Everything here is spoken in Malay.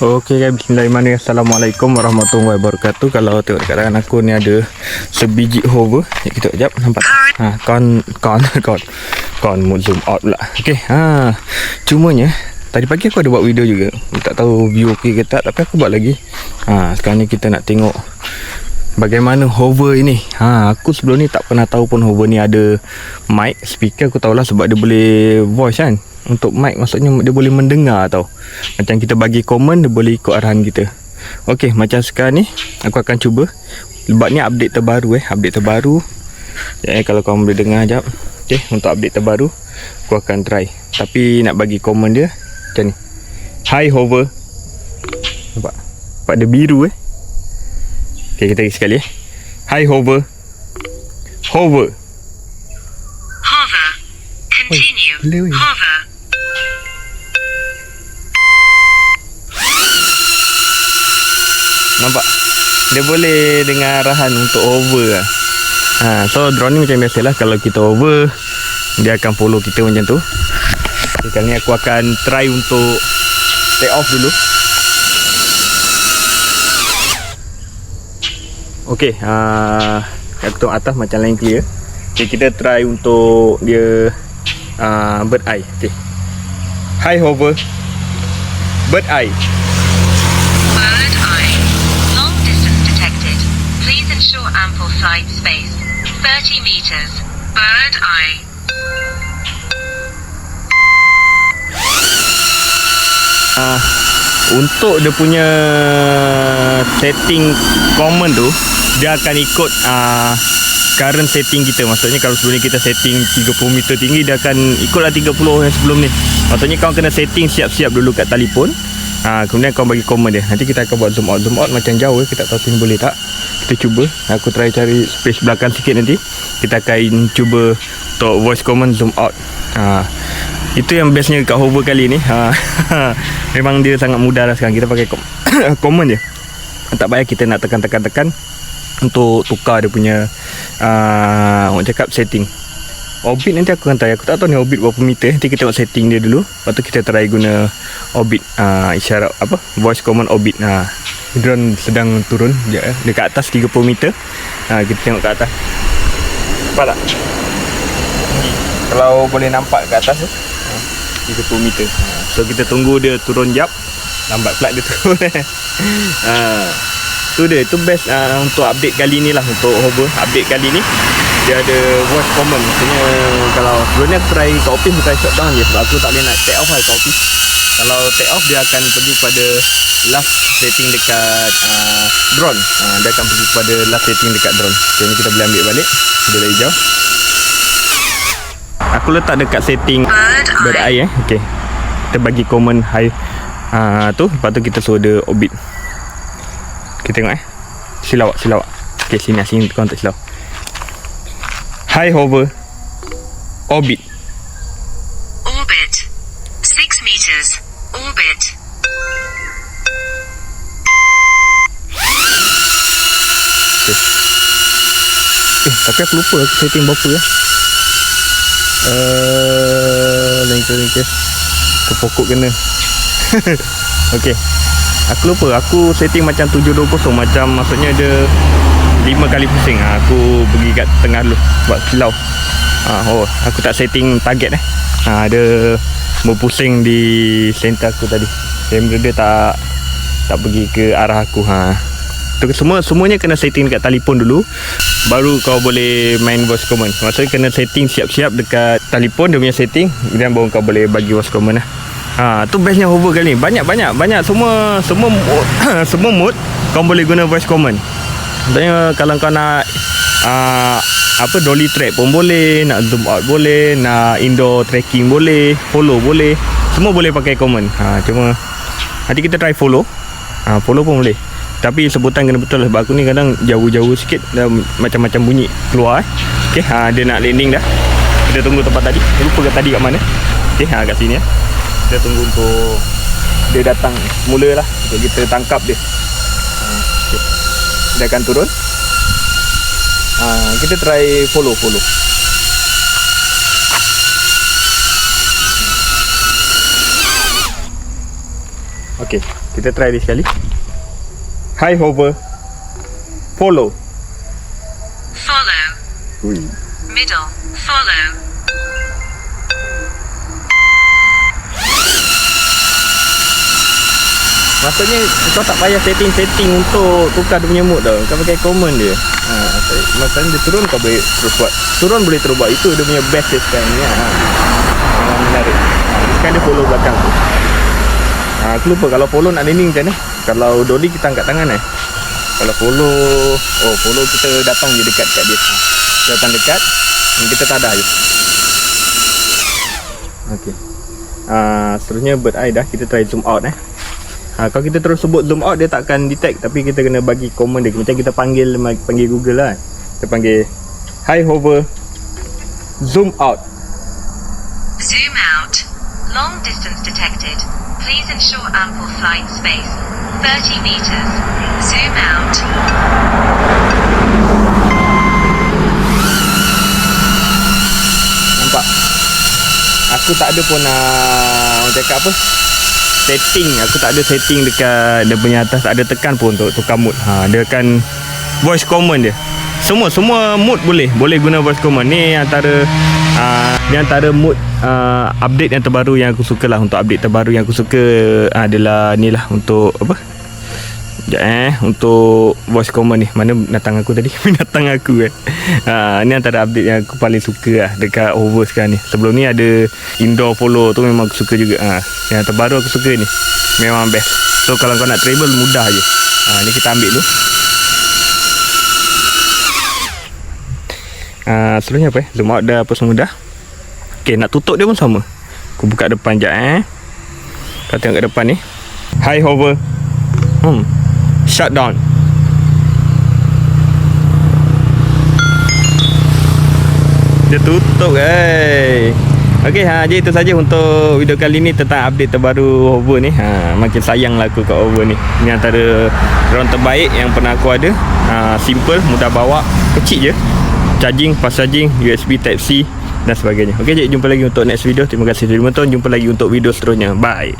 Okey guys, bismillahirrahmanirrahim. Assalamualaikum warahmatullahi wabarakatuh. Kalau tengok dekat tangan aku ni ada sebiji hover. Ya, kita jap nampak. Ha, kawan kawan. Kawan mood zoom out pula. Okey, ha. Cumanya tadi pagi aku ada buat video juga. Tak tahu view okey ke tak, tapi aku buat lagi. Ha, sekarang ni kita nak tengok bagaimana hover ini. Ha, aku sebelum ni tak pernah tahu pun hover ni ada mic, speaker. Aku tahulah sebab dia boleh voice kan. Untuk mic maksudnya dia boleh mendengar tau. Macam kita bagi komen dia boleh ikut arahan kita. Okey, macam sekarang ni aku akan cuba. Sebab ni update terbaru eh update terbaru. Ya eh, kalau kau boleh dengar jap. Okey, untuk update terbaru aku akan try. Tapi nak bagi komen dia macam ni. Hi hover. Nampak? Nampak dia biru eh Okey, kita lagi sekali eh hi hover hover Hover. Continue. gila weh. Hover. Nampak? Dia boleh dengar arahan untuk over lah. Ha, so drone ni macam biasalah kalau kita over dia akan follow kita macam tu. Okay, kali ni aku akan try untuk take off dulu. Okey, uh, tengok atas macam lain clear. Okay, kita try untuk dia uh, bird eye. Okay. Hi hover. Bird eye. Bird eye. Long distance detected. Please ensure ample flight space. 30 meters. Bird eye. uh, untuk dia punya setting common tu dia akan ikut uh, current setting kita. Maksudnya kalau sebelum ni kita setting 30 meter tinggi dia akan ikutlah 30 yang sebelum ni. Maksudnya kau kena setting siap-siap dulu kat telefon. Uh, kemudian kau bagi komen dia. Nanti kita akan buat zoom out. Zoom out macam jauh eh. kita tak tahu sini boleh tak. Kita cuba. Aku try cari space belakang sikit nanti. Kita akan cuba untuk voice command zoom out. Uh, itu yang bestnya kat hover kali ni. Ha, Memang dia sangat mudah lah sekarang. Kita pakai kom- command je. Tak payah kita nak tekan-tekan-tekan Untuk tukar dia punya uh, Orang cakap setting. Orbit nanti aku try Aku tak tahu ni orbit berapa meter. Nanti kita tengok setting dia dulu. Lepas tu kita try guna Orbit uh, Isyarat apa Voice command orbit. Uh, Drone sedang turun Sekejap eh. Dekat atas 30 meter. Uh, Kita tengok kat atas. Nampak tak? Kalau boleh nampak kat atas tu 30 meter. Ha, So kita tunggu dia turun jap. Lambat pula dia turun ha, Tu dia. Tu best uh, untuk update kali ni lah Untuk hover. Update kali ni Dia ada voice command Maksudnya Kalau sebelum ni aku try kat office Aku try shutdown je. Sebab aku tak boleh nak take off lah kat office. Kalau take off Dia akan pergi pada Last setting dekat uh, Drone. Uh, Dia akan pergi kepada Last setting dekat drone. So ni kita boleh ambil balik. Dia dah hijau. Aku letak dekat setting Bird eye. eh. Okay Kita bagi komen hi uh, Tu. Lepas tu kita suruh dia orbit Kita tengok eh. Silawak silawak. Okay sini sini kau tak silap Hi hover. Orbit. Orbit. 6 meters. Orbit. Eh tapi aku lupa aku setting berapa ya Uh, lengkar-lengkar Ke pokok kena. Okay Aku lupa. Aku setting macam 720 Macam maksudnya dia 5 kali pusing. Ha, Aku pergi kat tengah dulu Buat silau ha, Oh Aku tak setting target eh. Ha, Dia Berpusing di Center aku tadi. Kamera dia tak Tak pergi ke arah aku. Ha. Tu semua semuanya kena setting dekat telefon dulu. Baru kau boleh main voice command. Maksudnya kena setting siap-siap dekat telefon dia punya setting. Dan baru kau boleh bagi voice command lah. Tu bestnya hover kali ni. Banyak-banyak banyak semua semua semua mode kau boleh guna voice command. Maksudnya kalau kau nak uh, apa dolly track pun boleh, nak zoom out boleh, nak indoor tracking boleh, follow boleh. Semua boleh pakai command. Ha, cuma nanti kita try follow. Ha, follow pun boleh. Tapi sebutan kena betul lah sebab aku ni kadang jauh-jauh sikit dah macam-macam bunyi keluar eh. Okey, ha dia nak landing dah. Kita tunggu tempat tadi. Lupa kat tadi kat mana. Okey, ha kat sini ya. Kita tunggu untuk dia datang mulalah untuk kita tangkap dia. Ha, okay. Dia akan turun. Ha, kita try follow follow. Okay, kita try dia sekali. High hover. Follow. Follow. Ui. Middle. Follow. Maksudnya kau tak payah setting-setting untuk tukar dia punya mood tau. Kau pakai common dia. Ha, maksudnya dia turun kau boleh terus buat. Turun boleh terus buat. Itu dia punya best dia sekarang ni. Ha. Memang menarik. Ha, sekarang dia follow belakang tu. Ha, aku lupa kalau follow nak landing macam mana. Kalau dolly kita angkat tangan eh. Kalau follow, oh follow kita datang je dekat kat dia. Ha, kita datang dekat, kita tada je. Okey. Ah, seterusnya bird eye dah. Kita try zoom out eh. Ha, kalau kita terus sebut zoom out dia tak akan detect tapi kita kena bagi command dia macam kita panggil panggil Google lah. Kita panggil hi hover zoom out. Zoom out. Long distance detected. Please ensure ample flight space. 30 meters. Zoom out. Nampak? Aku tak ada pun uh, orang cakap apa? Setting, aku tak ada setting dekat dia punya atas, tak ada tekan pun untuk tukar mood. Ha, dia akan voice command dia. Semua semua mood boleh, boleh guna voice command. Ni antara uh, ni antara mood uh, update yang terbaru yang aku suka lah untuk update terbaru yang aku suka adalah ni lah untuk apa? Sekejap eh Untuk voice command ni. Mana binatang aku tadi? Binatang aku eh. Ha, Ni antara update yang aku paling suka lah Dekat over sekarang ni. Sebelum ni ada Indoor follow tu memang aku suka juga. Ha, Yang terbaru aku suka ni. Memang best. So kalau kau nak travel mudah je. Ha, Ni kita ambil dulu ha, Seterusnya apa eh? Zoom out dah apa semua dah? Okay nak tutup dia pun sama. Aku buka depan sekejap eh. Kau tengok kat depan ni. High hover. Hmm Shut down Dia tutup eh Okey, ha, jadi itu saja untuk video kali ni tentang update terbaru Hover ni. Ha, makin sayang lah aku kat Hover ni. Ini antara drone terbaik yang pernah aku ada. Ha, simple, mudah bawa, kecil je. Charging, fast charging, USB Type C dan sebagainya. Okey, jadi jumpa lagi untuk next video. Terima kasih sudah menonton. Jumpa lagi untuk video seterusnya. Bye.